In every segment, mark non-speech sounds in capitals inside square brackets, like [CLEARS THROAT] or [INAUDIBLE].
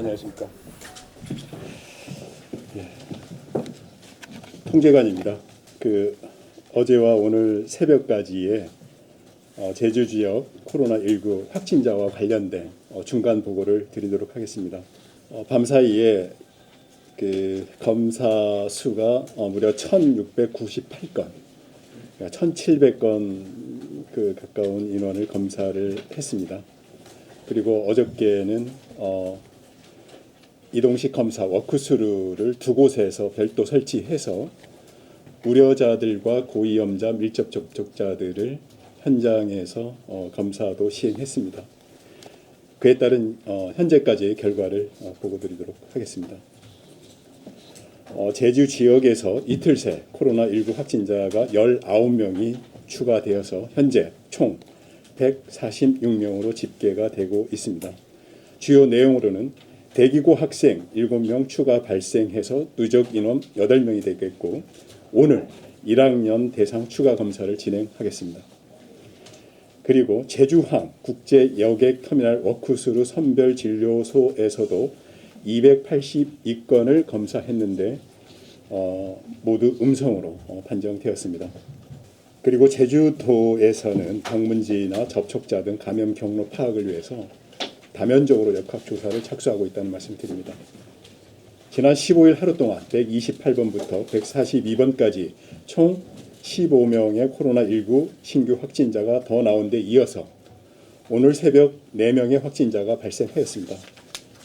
안녕하십니까. 예. 통제관입니다. 그 어제와 오늘 새벽까지의 어, 제주 지역 코로나19 확진자와 관련된 어, 중간 보고를 드리도록 하겠습니다. 어, 밤 사이에 그 검사 수가 어, 무려 1,698건, 그러니까 1,700건 그 가까운 인원을 검사를 했습니다. 그리고 어저께는 어, 이동식 검사 워크스루를 두 곳에서 별도 설치해서 우려자들과 고위험자 밀접 접촉자들을 현장에서 어, 검사도 시행했습니다. 그에 따른 어, 현재까지의 결과를 어, 보고드리도록 하겠습니다. 어, 제주 지역에서 이틀 새 코로나19 확진자가 19명이 추가되어서 현재 총 146명으로 집계가 되고 있습니다. 주요 내용으로는 대기고 학생 7명 추가 발생해서 누적 인원 8명이 되겠고 오늘 1학년 대상 추가 검사를 진행하겠습니다. 그리고 제주항 국제 여객 터미널 워크스루 선별 진료소에서도 282건을 검사했는데 어, 모두 음성으로 어, 판정되었습니다. 그리고 제주도에서는 방문지나 접촉자 등 감염 경로 파악을 위해서 다면적으로 역학 조사를 착수하고 있다는 말씀드립니다. 지난 15일 하루 동안 128번부터 142번까지 총 15명의 코로나19 신규 확진자가 더 나온 데 이어서 오늘 새벽 4명의 확진자가 발생하였습니다.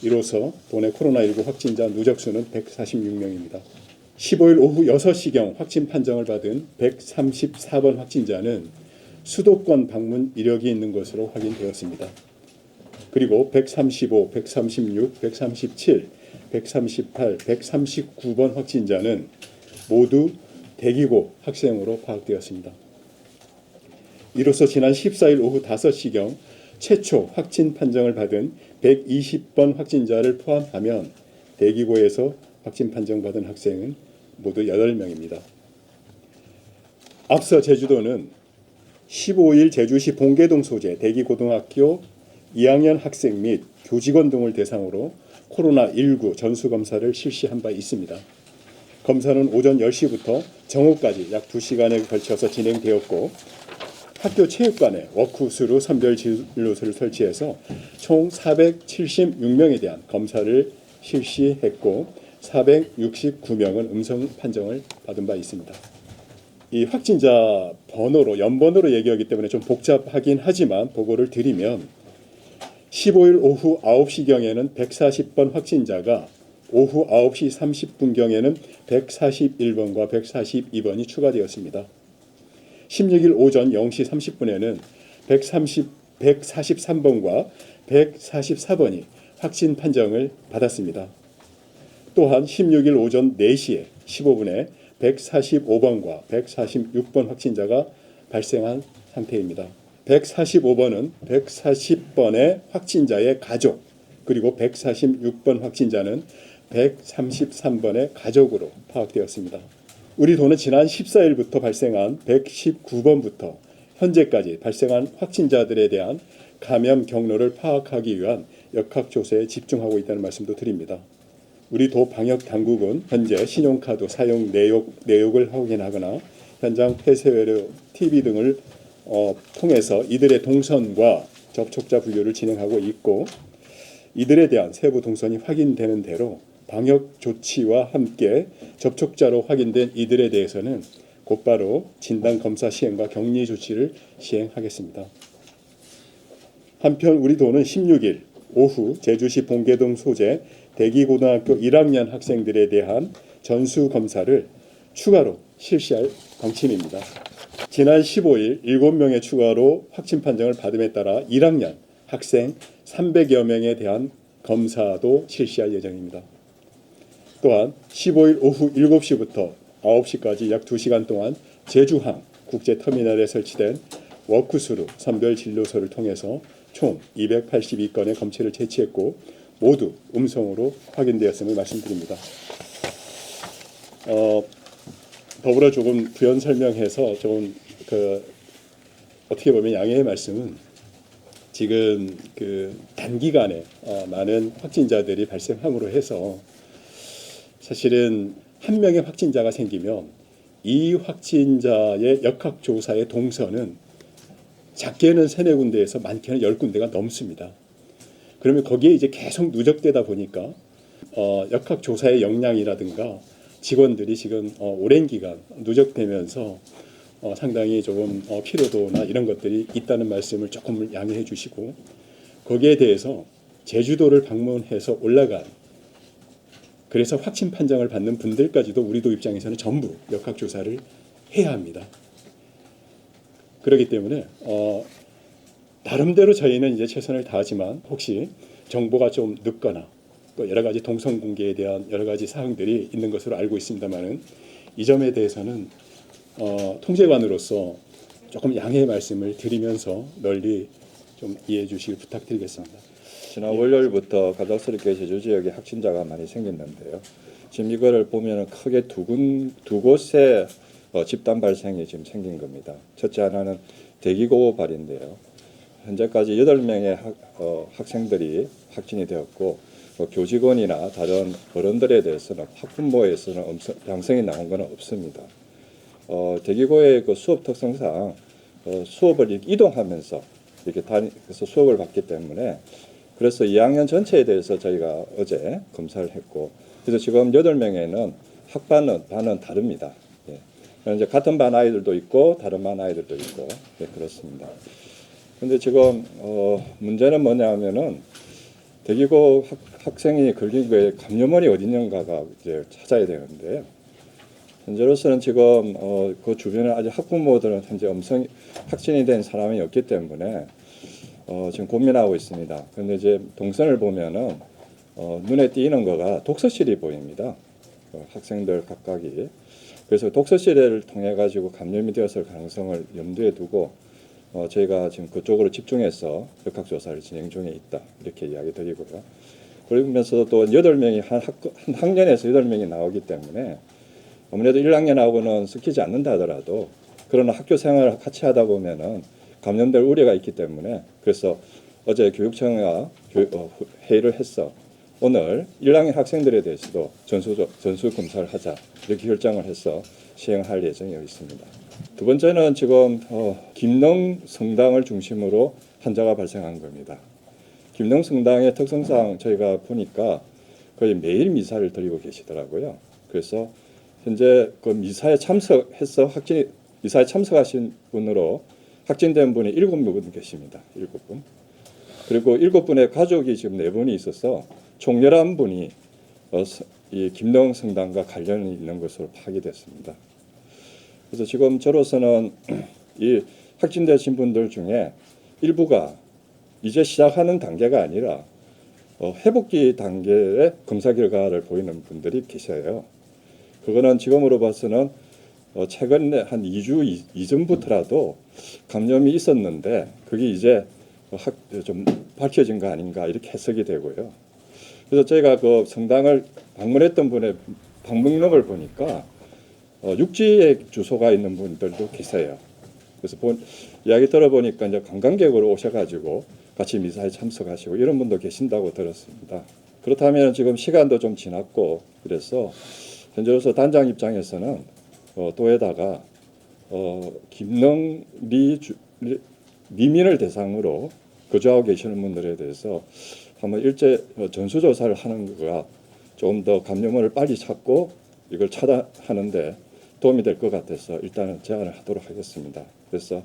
이로써 도내 코로나19 확진자 누적 수는 146명입니다. 15일 오후 6시경 확진 판정을 받은 134번 확진자는 수도권 방문 이력이 있는 것으로 확인되었습니다. 그리고 135, 136, 137, 138, 139번 확진자는 모두 대기고 학생으로 파악되었습니다. 이로써 지난 14일 오후 5시경 최초 확진 판정을 받은 120번 확진자를 포함하면 대기고에서 확진 판정받은 학생은 모두 8명입니다. 앞서 제주도는 15일 제주시 봉계동 소재 대기고등학교 2학년 학생 및 교직원 등을 대상으로 코로나19 전수검사를 실시한 바 있습니다. 검사는 오전 10시부터 정오까지 약 2시간에 걸쳐서 진행되었고 학교 체육관에 워크스루 선별 진료소를 설치해서 총 476명에 대한 검사를 실시했고 469명은 음성 판정을 받은 바 있습니다. 이 확진자 번호로 연번호로 얘기하기 때문에 좀 복잡하긴 하지만 보고를 드리면 15일 오후 9시경에는 140번 확진자가 오후 9시 30분경에는 141번과 142번이 추가되었습니다. 16일 오전 0시 30분에는 130, 143번과 144번이 확진 판정을 받았습니다. 또한 16일 오전 4시에 15분에 145번과 146번 확진자가 발생한 상태입니다. 145번은 140번의 확진자의 가족, 그리고 146번 확진자는 133번의 가족으로 파악되었습니다. 우리 도는 지난 14일부터 발생한 119번부터 현재까지 발생한 확진자들에 대한 감염 경로를 파악하기 위한 역학조사에 집중하고 있다는 말씀도 드립니다. 우리 도 방역 당국은 현재 신용카드 사용 내역, 내역을 확인하거나 현장 폐쇄회로 TV 등을 어, 통해서 이들의 동선과 접촉자 분류를 진행하고 있고 이들에 대한 세부 동선이 확인되는 대로 방역 조치와 함께 접촉자로 확인된 이들에 대해서는 곧바로 진단 검사 시행과 격리 조치를 시행하겠습니다. 한편 우리 도는 16일 오후 제주시 봉계동 소재 대기고등학교 1학년 학생들에 대한 전수 검사를 추가로 실시할 방침입니다. 지난 15일 7명의 추가로 확진 판정을 받음에 따라 1학년 학생 300여 명에 대한 검사도 실시할 예정입니다. 또한 15일 오후 7시부터 9시까지 약 2시간 동안 제주항 국제터미널에 설치된 워크스루 선별 진료소를 통해서 총 282건의 검체를 채취했고 모두 음성으로 확인되었음을 말씀드립니다. 어, 더불어 조금 부연 설명해서 조금 그 어떻게 보면 양해의 말씀은 지금 그 단기간에 어, 많은 확진자들이 발생함으로 해서 사실은 한 명의 확진자가 생기면 이 확진자의 역학 조사의 동선은 작게는 세네 군데에서 많게는 열 군데가 넘습니다. 그러면 거기에 이제 계속 누적되다 보니까 어, 역학 조사의 역량이라든가 직원들이 지금 어, 오랜 기간 누적되면서 어, 상당히 조금 어, 피로도나 이런 것들이 있다는 말씀을 조금 양해해 주시고 거기에 대해서 제주도를 방문해서 올라간 그래서 확진 판정을 받는 분들까지도 우리도 입장에서는 전부 역학 조사를 해야 합니다. 그렇기 때문에 어, 나름대로 저희는 이제 최선을 다하지만 혹시 정보가 좀 늦거나 또 여러 가지 동선 공개에 대한 여러 가지 사항들이 있는 것으로 알고 있습니다만은 이 점에 대해서는 어, 통제관으로서 조금 양해의 말씀을 드리면서 널리 좀 이해해 주시길 부탁드리겠습니다. 지난 월요일부터 갑작스럽게 제주 지역에 확진자가 많이 생겼는데요. 지금 이거를 보면 크게 두, 군, 두 곳에 어, 집단 발생이 지금 생긴 겁니다. 첫째 하나는 대기고발인데요. 현재까지 8명의 학, 어, 학생들이 확진이 되었고 어, 교직원이나 다른 어른들에 대해서는 학부모에서는 양성이 나온 것은 없습니다. 어, 대기고의 그 수업 특성상 어, 수업을 이동하면서 이렇게 다니면서 수업을 받기 때문에 그래서 2학년 전체에 대해서 저희가 어제 검사를 했고 그래서 지금 8명에는 학반은 반은 다릅니다. 예. 이제 같은 반 아이들도 있고 다른 반 아이들도 있고 예, 그렇습니다. 근데 지금 어, 문제는 뭐냐면은 대기고 학, 학생이 걸린 거에 감염원이 어디 있는가가 이제 찾아야 되는데요. 현재로서는 지금 어, 그 주변에 아직 학부모들은 현재 음성 확진이 된 사람이 없기 때문에 어, 지금 고민하고 있습니다. 그런데 이제 동선을 보면은 어, 눈에 띄는 거가 독서실이 보입니다. 어, 학생들 각각이 그래서 독서실을 통해 가지고 감염이 되었을 가능성을 염두에 두고 어, 저희가 지금 그쪽으로 집중해서 역학 조사를 진행 중에 있다 이렇게 이야기 드리고요. 그러면서 또 여덟 명이 한, 학, 한 학년에서 여덟 명이 나오기 때문에 아무래도 1학년하고는 섞이지 않는다 하더라도 그러나 학교 생활을 같이 하다 보면은 감염될 우려가 있기 때문에 그래서 어제 교육청과 교육, 어, 회의를 했어 오늘 1학년 학생들에 대해서도 전수 전수 검사를 하자 이렇게 결정을 해서 시행할 예정이 있습니다. 두 번째는 지금 어, 김농 성당을 중심으로 환자가 발생한 겁니다. 김농 성당의 특성상 저희가 보니까 거의 매일 미사를 드리고 계시더라고요. 그래서 현재 그 미사에 참석해서 확진 미사에 참석하신 분으로 확진된 분이 일곱 분 계십니다. 일곱 분. 그리고 일곱 분의 가족이 지금 네 분이 있어서 총 열한 분이 어, 서- 이 김농 성당과 관련이 있는 것으로 파악이 됐습니다. 그래서 지금 저로서는 [CLEARS THROAT] 이 확진되신 분들 중에 일부가 이제 시작하는 단계가 아니라 어, 회복기 단계의 검사 결과를 보이는 분들이 계셔요. 그거는 지금으로 봐서는 어, 최근에 한 2주 이- 이전부터라도 감염이 있었는데 그게 이제 어, 확, 좀 밝혀진 거 아닌가 이렇게 해석이 되고요. 그래서 저희가 그 성당을 방문했던 분의 방문록을 보니까 어, 육지에 주소가 있는 분들도 계세요. 그래서 본, 이야기 들어보니까 이제 관광객으로 오셔가지고 같이 미사에 참석하시고 이런 분도 계신다고 들었습니다. 그렇다면 지금 시간도 좀 지났고 그래서 현재로서 단장 입장에서는 어, 또에다가 어, 김능 리 주, 리- 리민을 대상으로 거주하고 계시는 분들에 대해서 한번 일제 어, 전수조사를 하는 거가 좀 더 감염원을 빨리 찾고 이걸 차단하는데 도움이 될 것 같아서 일단은 제안을 하도록 하겠습니다. 그래서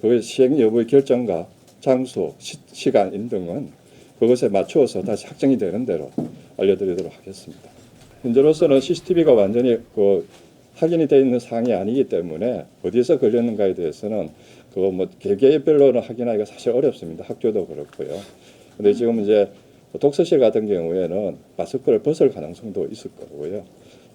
그 시행 여부의 결정과 장소, 시, 간 등은 그것에 맞추어서 다시 확정이 되는 대로 알려드리도록 하겠습니다. 현재로서는 CCTV가 완전히 그 확인이 되어 있는 사항이 아니기 때문에 어디서 걸렸는가에 대해서는 그거 뭐 개개별로는 확인하기가 사실 어렵습니다. 학교도 그렇고요. 근데 지금 이제 독서실 같은 경우에는 마스크를 벗을 가능성도 있을 거고요.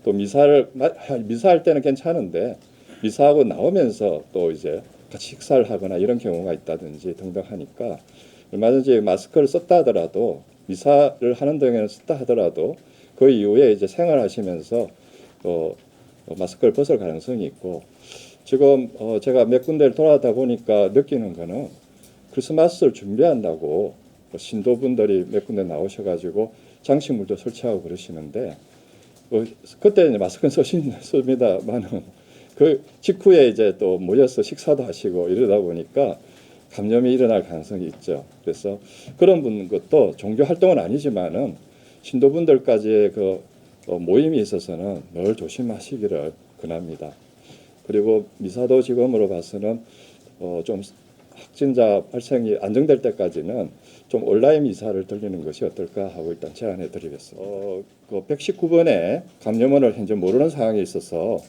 또 미사를 마- 미사할 때는 괜찮은데 미사하고 나오면서 또 이제 같이 식사를 하거나 이런 경우가 있다든지 등등 하니까 얼마든지 마스크를 썼다 하더라도 미사를 하는 등에는 썼다 하더라도 그 이후에 이제 생활하시면서 어, 어, 마스크를 벗을 가능성이 있고 지금 어, 제가 몇 군데를 돌아다 보니까 느끼는 거는 크리스마스를 준비한다고 뭐 신도분들이 몇 군데 나오셔가지고 장식물도 설치하고 그러시는데 어, 그때 이제 마스크는 쓰십니다만은 그 직후에 이제 또 모여서 식사도 하시고 이러다 보니까 감염이 일어날 가능성이 있죠. 그래서 그런 분 것도 종교 활동은 아니지만은 신도분들까지의 그 어, 모임이 있어서는 늘 조심하시기를 권합니다. 그리고 미사도 지검으로 봐서는 어, 좀 확진자 발생이 안정될 때까지는 좀 온라인 미사를 들리는 것이 어떨까 하고 일단 제안해 드리겠습니다. 어, 그 119번에 감염원을 현재 모르는 상황에 있어서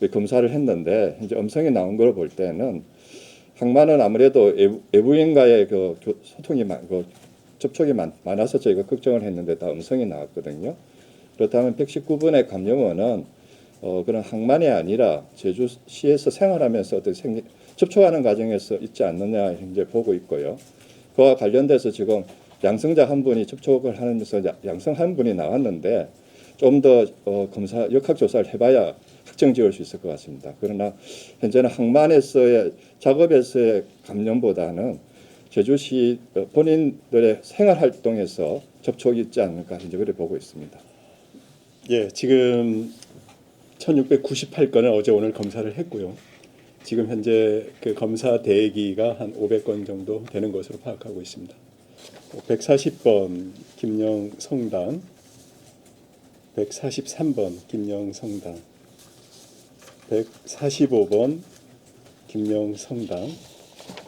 그 검사를 했는데 현재 음성이 나온 걸 볼 때는 항만은 아무래도 외부- 외부인과의 그 교- 소통이 많, 그 접촉이 많, 많아서 저희가 걱정을 했는데 다 음성이 나왔거든요. 그렇다면 119번의 감염원은 어, 그런 항만이 아니라 제주시에서 생활하면서 어떤 생 접촉하는 과정에서 있지 않느냐 현재 보고 있고요. 그와 관련돼서 지금 양성자 한 분이 접촉을 하면서 야- 양성 한 분이 나왔는데 좀더 어, 검사 역학 조사를 해봐야 확정 지을 수 있을 것 같습니다. 그러나 현재는 항만에서의 작업에서의 감염보다는 제주시 어, 본인들의 생활 활동에서 접촉이 있지 않을까 현재 그렇게 보고 있습니다. 예, 지금 1698건을 어제 오늘 검사를 했고요. 지금 현재 그 검사 대기가 한 500건 정도 되는 것으로 파악하고 있습니다. 140번 김영 성당, 143번 김영 성당, 145번 김영 성당.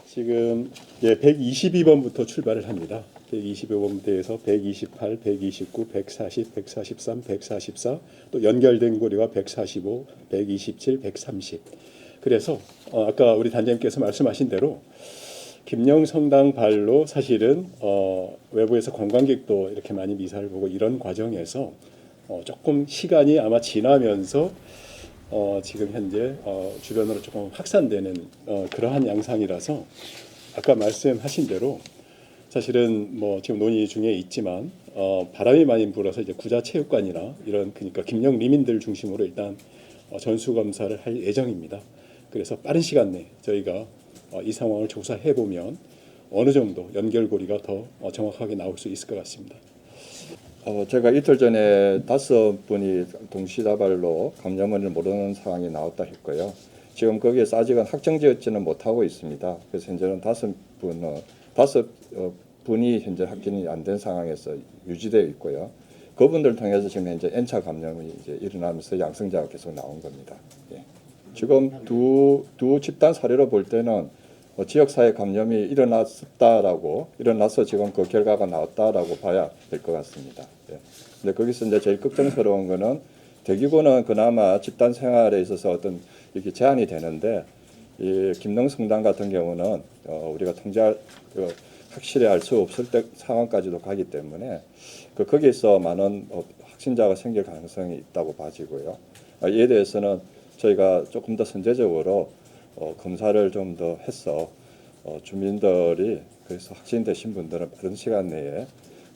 지금 예, 122번부터 출발을 합니다. 125번부터 해서 128, 129, 140, 143, 144, 또 연결된 고리가 145, 127, 130. 그래서 어, 아까 우리 단장님께서 말씀하신 대로 김영성당 발로 사실은 어, 외부에서 관광객도 이렇게 많이 미사를 보고 이런 과정에서 어, 조금 시간이 아마 지나면서 어, 지금 현재 어, 주변으로 조금 확산되는 어, 그러한 양상이라서 아까 말씀하신 대로 사실은 뭐 지금 논의 중에 있지만 어, 바람이 많이 불어서 이제 구자 체육관이나 이런 그러니까 김영 리민들 중심으로 일단 어, 전수 검사를 할 예정입니다. 그래서 빠른 시간 내에 저희가 어, 이 상황을 조사해 보면 어느 정도 연결고리가 더 어, 정확하게 나올 수 있을 것 같습니다. 어, 제가 이틀 전에 다섯 분이 동시다발로 감염을 모르는 상황이 나왔다 했고요. 지금 거기에서 아직은 확정지었지는 못하고 있습니다. 그래서 현재는 다섯 다섯 어, 분이 현재 확진이 안 된 상황에서 유지되어 있고요. 그분들 통해서 지금 현재 N차 감염이 이제 일어나면서 양성자가 계속 나온 겁니다. 예. 지금 두, 두 집단 사례로 볼 때는 어, 지역사회 감염이 일어났다라고 일어나서 지금 그 결과가 나왔다라고 봐야 될 것 같습니다. 예. 근데 거기서 이제 제일 걱정스러운 거는 대기고는 그나마 집단 생활에 있어서 어떤 이렇게 제한이 되는데 이 김능성당 같은 경우는 어, 우리가 통제할 그 확실히 알 수 없을 때 상황까지도 가기 때문에 그 거기서 많은 어, 확진자가 생길 가능성이 있다고 봐지고요. 아, 이에 대해서는 저희가 조금 더 선제적으로 어, 검사를 좀 더 해서 어, 주민들이 그래서 확진되신 분들은 빠른 시간 내에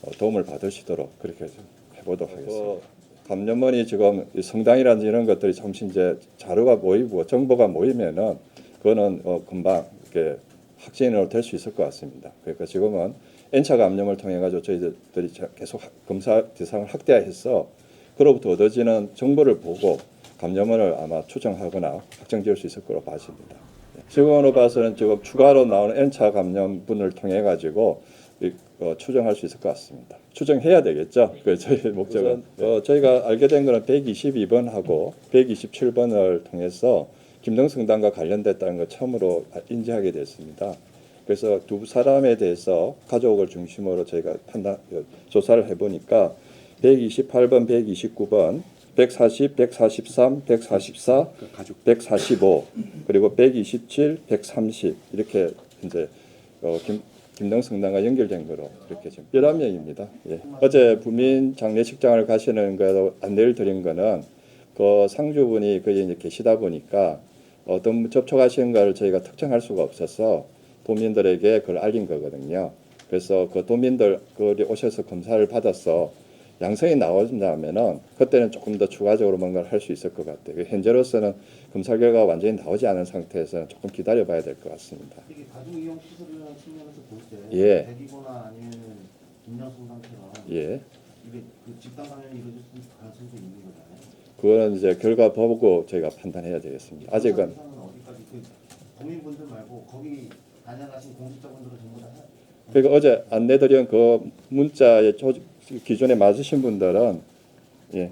어, 도움을 받으시도록 그렇게 좀 해보도록 하겠습니다. 감염원이 지금 이 성당이라든지 이런 것들이 잠시 이제 자료가 모이고 정보가 모이면은 그거는 어, 금방 이렇게 확진으로 될 수 있을 것 같습니다. 그러니까 지금은 N차 감염을 통해 가지고 저희들이 자- 계속 하- 검사 대상을 확대해서 그로부터 얻어지는 정보를 보고 감염원을 아마 추정하거나 확정 지을 수 있을 거로 봐집니다. 지금으로 봐서는 지금 추가로 나오는 N차 감염분을 통해 가지고 이, 어, 추정할 수 있을 것 같습니다. 추정해야 되겠죠. 그 저희 목적은 어, 저희가 알게 된 거는 122번하고 127번을 통해서 김동성당과 관련됐다는 걸 처음으로 인지하게 됐습니다. 그래서 두 사람에 대해서 가족을 중심으로 저희가 판단 어, 조사를 해보니까 128번, 129번, 140, 143, 144, 그 가족 145 그리고 127, 130 이렇게 이제 어, 김 김동성당과 연결된 거로 그렇게 지금 11명입니다. 예. 어제 부민 장례식장을 가시는 거로 안내를 드린 거는 그 상주분이 거기 이제 계시다 보니까 어떤 분 접촉하신 걸 저희가 특정할 수가 없어서 도민들에게 그걸 알린 거거든요. 그래서 그 도민들 거기 오셔서 검사를 받아서 양성이 나온다면은 그때는 조금 더 추가적으로 뭔가를 할 수 있을 것 같아요. 그 현재로서는 검사 결과가 완전히 나오지 않은 상태에서는 조금 기다려봐야 될 것 같습니다. 이게 가족 이용 시설이라는 측면에서 볼때 예. 대기거나 아니면 김양성 상태가 예, 이게 그 집단 감염이 이루어질 가능성도 있는 거잖아요. 그거는 이제 결과 보고 저희가 판단해야 되겠습니다. 아직은 어디까지 그 국민분들 말고 거기 다녀가신 공직자분들은 전부 다 그러니까 어제 안내드린 그 문자의 조, 기존에 맞으신 분들은 예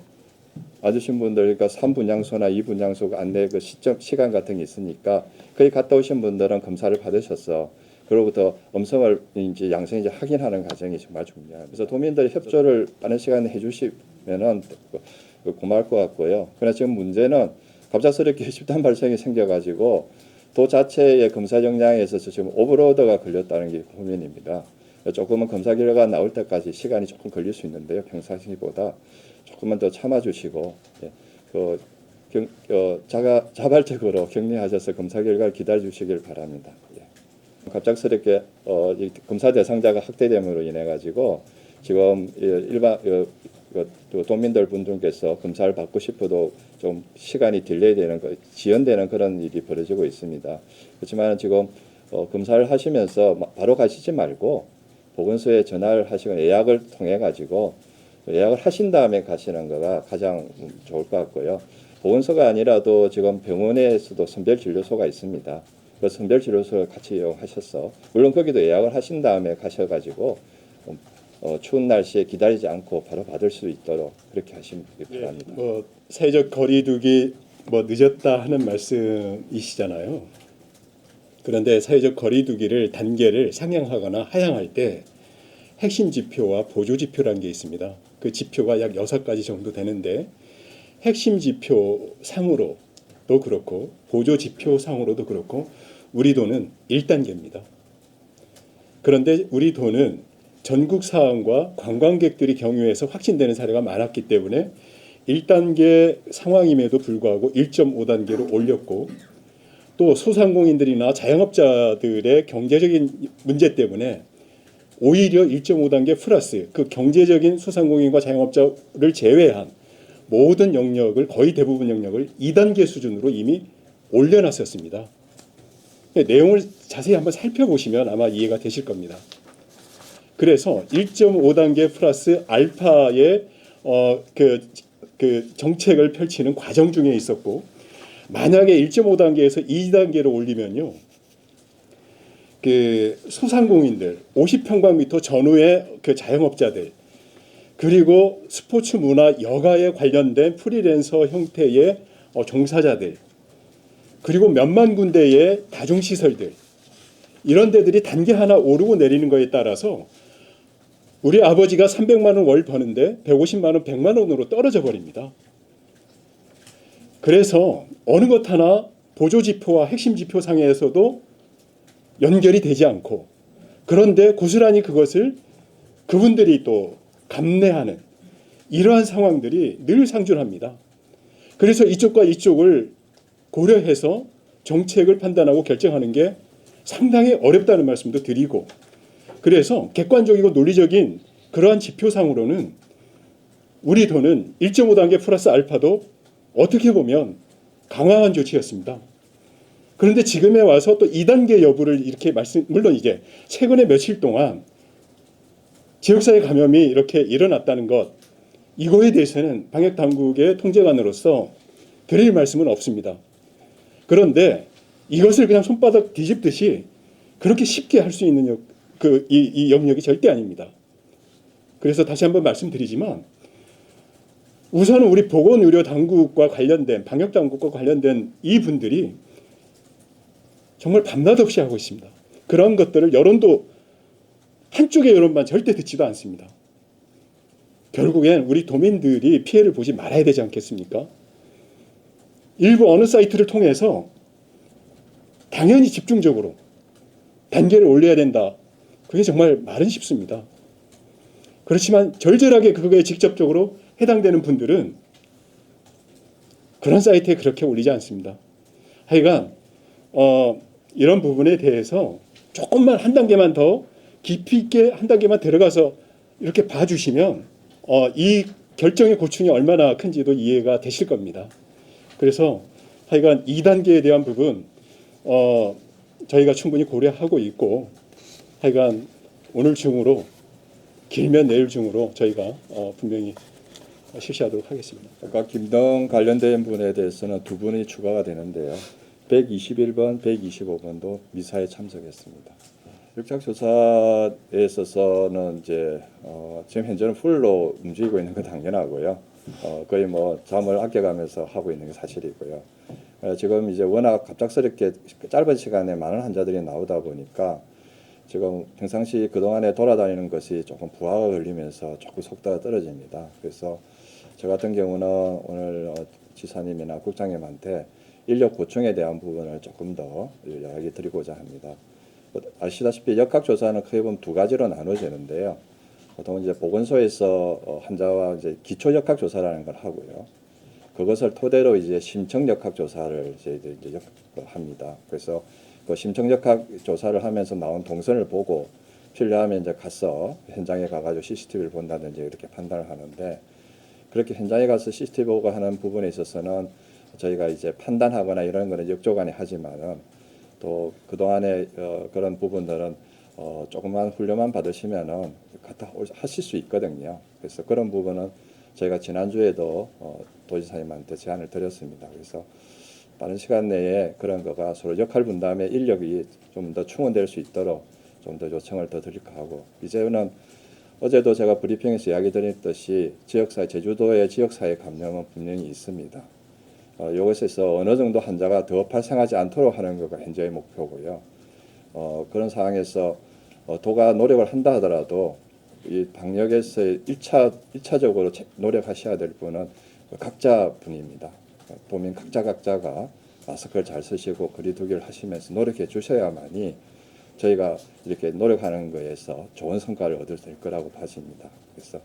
맞으신 분들 그러니까 3분 양소나 2분 양소 안내 그 시점 시간 같은 게 있으니까 거기 갔다 오신 분들은 검사를 받으셨어. 그로부터 음성을 이제 양성인지 확인하는 과정이 정말 중요합니다. 그래서 도민들이 협조를 빠른 시간에 해주시면은 그 고마울 것 같고요. 그러나 지금 문제는 갑작스럽게 [LAUGHS] 집단 발생이 생겨가지고 도 자체의 검사 역량에서 지금 오버로드가 걸렸다는 게 고민입니다. 조금은 검사 결과가 나올 때까지 시간이 조금 걸릴 수 있는데요. 평상시보다 조금만 더 참아주시고 예, 그 경, 어, 자가, 자발적으로 격리하셔서 검사 결과를 기다려 주시길 바랍니다. 예. 갑작스럽게 어, 이 검사 대상자가 확대됨으로 인해 가지고 지금 이 일반 어, 그, 또 도민들 분들께서 검사를 받고 싶어도 좀 시간이 딜레이되는 거, 지연되는 그런 일이 벌어지고 있습니다. 그렇지만 지금 어, 검사를 하시면서 마- 바로 가시지 말고 보건소에 전화를 하시고 예약을 통해 가지고 예약을 하신 다음에 가시는 거가 가장 좋을 것 같고요. 보건소가 아니라도 지금 병원에서도 선별 진료소가 있습니다. 그 선별 진료소를 같이 이용하셔서 물론 거기도 예약을 하신 다음에 가셔가지고 어, 어, 추운 날씨에 기다리지 않고 바로 받을 수 있도록 그렇게 하시기 예, 바랍니다. 뭐 사회적 거리두기 뭐 늦었다 하는 말씀이시잖아요. 그런데 사회적 거리두기를 단계를 상향하거나 하향할 때 핵심 지표와 보조 지표라는 게 있습니다. 그 지표가 약 여섯 가지 정도 되는데 핵심 지표 상으로도 그렇고 보조 지표 상으로도 그렇고 우리 도는 1단계입니다. 그런데 우리 도는 전국 사항과 관광객들이 경유해서 확진되는 사례가 많았기 때문에 1단계 상황임에도 불구하고 1.5단계로 올렸고 또 소상공인들이나 자영업자들의 경제적인 문제 때문에 오히려 1.5단계 플러스 그 경제적인 소상공인과 자영업자를 제외한 모든 영역을 거의 대부분 영역을 2단계 수준으로 이미 올려놨었습니다. 내용을 자세히 한번 살펴보시면 아마 이해가 되실 겁니다. 그래서 1.5단계 플러스 알파의 어, 그, 그 정책을 펼치는 과정 중에 있었고 만약에 1.5단계에서 2단계로 올리면요. 그 소상공인들 50평방미터 전후의 그 자영업자들 그리고 스포츠 문화 여가에 관련된 프리랜서 형태의 어, 종사자들 그리고 몇만 군데의 다중시설들 이런 데들이 단계 하나 오르고 내리는 거에 따라서 우리 아버지가 300만 원 월 버는데 150만 원, 100만 원으로 떨어져 버립니다. 그래서 어느 것 하나 보조 지표와 핵심 지표 상에서도 연결이 되지 않고 그런데 고스란히 그것을 그분들이 또 감내하는 이러한 상황들이 늘 상존합니다. 그래서 이쪽과 이쪽을 고려해서 정책을 판단하고 결정하는 게 상당히 어렵다는 말씀도 드리고 그래서 객관적이고 논리적인 그러한 지표상으로는 우리 도는 1.5단계 플러스 알파도 어떻게 보면 강화한 조치였습니다. 그런데 지금에 와서 또 2단계 여부를 이렇게 말씀, 물론 이제 최근에 며칠 동안 지역사회 감염이 이렇게 일어났다는 것, 이거에 대해서는 방역당국의 통제관으로서 드릴 말씀은 없습니다. 그런데 이것을 그냥 손바닥 뒤집듯이 그렇게 쉽게 할 수 있는 역, 그, 이, 이 영역이 절대 아닙니다. 그래서 다시 한번 말씀드리지만 우선 우리 보건의료 당국과 관련된 방역 당국과 관련된 이 분들이 정말 밤낮 없이 하고 있습니다. 그런 것들을 여론도 한쪽의 여론만 절대 듣지도 않습니다. 결국엔 우리 도민들이 피해를 보지 말아야 되지 않겠습니까? 일부 어느 사이트를 통해서 당연히 집중적으로 단계를 올려야 된다. 그게 정말 말은 쉽습니다. 그렇지만 절절하게 그거에 직접적으로 해당되는 분들은 그런 사이트에 그렇게 올리지 않습니다. 하여간 어, 이런 부분에 대해서 조금만 한 단계만 더 깊이 있게 한 단계만 들어가서 이렇게 봐주시면 어, 이 결정의 고충이 얼마나 큰지도 이해가 되실 겁니다. 그래서 하여간 2단계에 대한 부분 어, 저희가 충분히 고려하고 있고 하여간 오늘 중으로 길면 내일 중으로 저희가 어, 분명히 실시하도록 하겠습니다. 아까 김동 관련된 분에 대해서는 두 분이 추가가 되는데요. 121번, 125번도 미사에 참석했습니다. 역작 조사에 있어서는 이제 어, 지금 현재는 풀로 움직이고 있는 건 당연하고요. 어, 거의 뭐 잠을 아껴가면서 하고 있는 게 사실이고요. 어, 지금 이제 워낙 갑작스럽게 짧은 시간에 많은 환자들이 나오다 보니까 지금 평상시 그동안에 돌아다니는 것이 조금 부하가 걸리면서 조금 속도가 떨어집니다. 그래서 저 같은 경우는 오늘 어, 지사님이나 국장님한테 인력 보충에 대한 부분을 조금 더 이야기 드리고자 합니다. 뭐, 아시다시피 역학조사는 크게 보면 두 가지로 나눠지는데요. 보통 이제 보건소에서 어, 환자와 이제 기초 역학조사라는 걸 하고요. 그것을 토대로 이제 심층 역학조사를 이제 역- 그 합니다. 그래서 그 심층 역학조사를 하면서 나온 동선을 보고 필요하면 이제 가서 현장에 가가지고 CCTV를 본다든지 이렇게 판단을 하는데 그렇게 현장에 가서 CCTV 보고 하는 부분에 있어서는 저희가 이제 판단하거나 이런 거는 역조간에 하지만은 또 그동안에 어, 그런 부분들은 어, 조금만 훈련만 받으시면은 갖다 올- 하실 수 있거든요. 그래서 그런 부분은 저희가 지난주에도 어, 도지사님한테 제안을 드렸습니다. 그래서 빠른 시간 내에 그런 거가 서로 역할 분담의 인력이 좀 더 충원될 수 있도록 좀 더 요청을 더 드릴까 하고 이제는 어제도 제가 브리핑에서 이야기 드렸듯이 지역사회 제주도의 지역사회 감염은 분명히 있습니다. 어, 이것에서 어느 정도 환자가 더 발생하지 않도록 하는 것가 현재의 목표고요. 어, 그런 상황에서 어, 도가 노력을 한다 하더라도 이 방역에서 일차일차적으로 노력하셔야 될 분은 각자 분입니다. 어, 도민 각자 각자가 마스크를 잘 쓰시고 거리두기를 하시면서 노력해 주셔야만이 저희가 이렇게 노력하는 거에서 좋은 성과를 얻을 수 있을 거라고 봐집니다. 그래서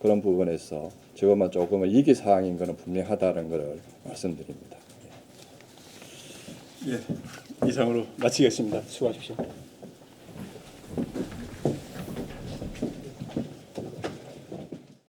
그런 부분에서 지금은 조금은 위기 사항인 것은 분명하다는 것을 말씀드립니다. 예, 이상으로 마치겠습니다. 수고하십시오.